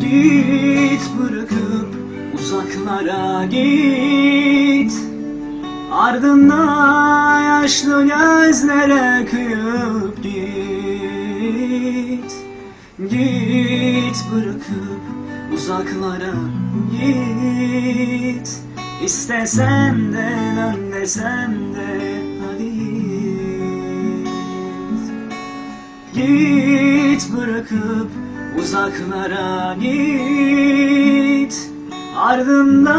Git bırakıp uzaklara git. Ardına yaşlı gözlere kıyıp git. Git bırakıp uzaklara git. İstesem de dön de hadi git. Git bırakıp uzaklara git. Ardında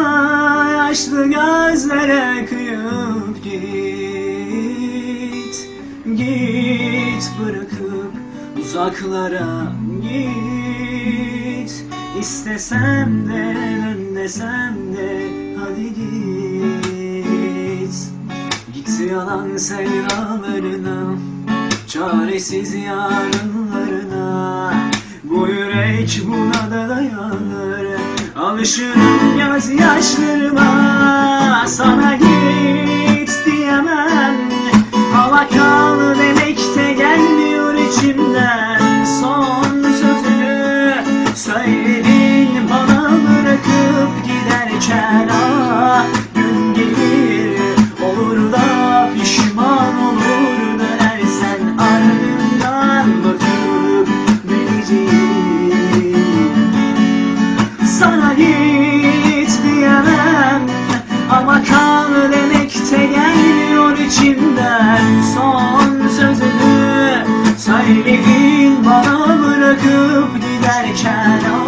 yaşlı gözlere kıyıp git. Git bırakıp uzaklara git. İstesem de dön de hadi git. Git yalan sevdalarına Çaresiz yarınlarına. Bu yürek buna da dayanır. Alışırım yaz yaşlarıma Sana git diyemem git diyemem. Ama kal demek de gelmiyor içimden. Son sözünü söyledin bana bırakıp giderken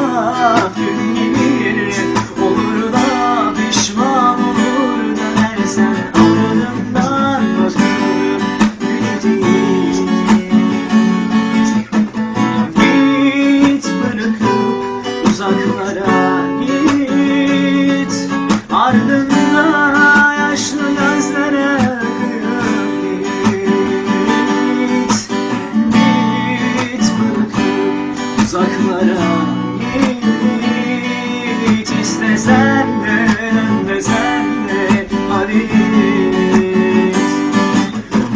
de desen de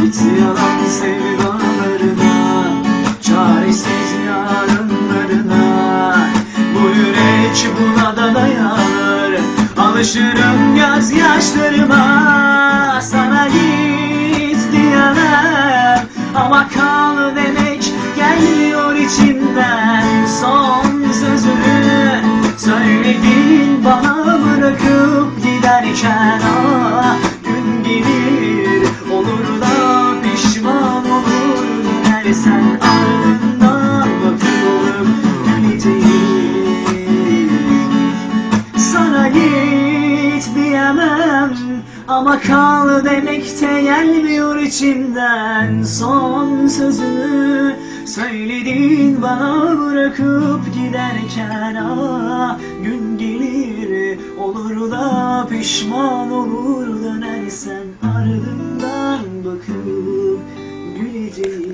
Git yalan sevdalarına Çaresiz yarınlarına. Bu yürek buna da dayanır Alışırım gözyaşlarıma. Sana git diyemem Ama kal git diyemem. Ama kal demek de gelmiyor içimden. Son sözünü söyledin bana bırakıp giderken. Ah gün gelir olur da pişman olur dönersen ardından bakıp güleceğim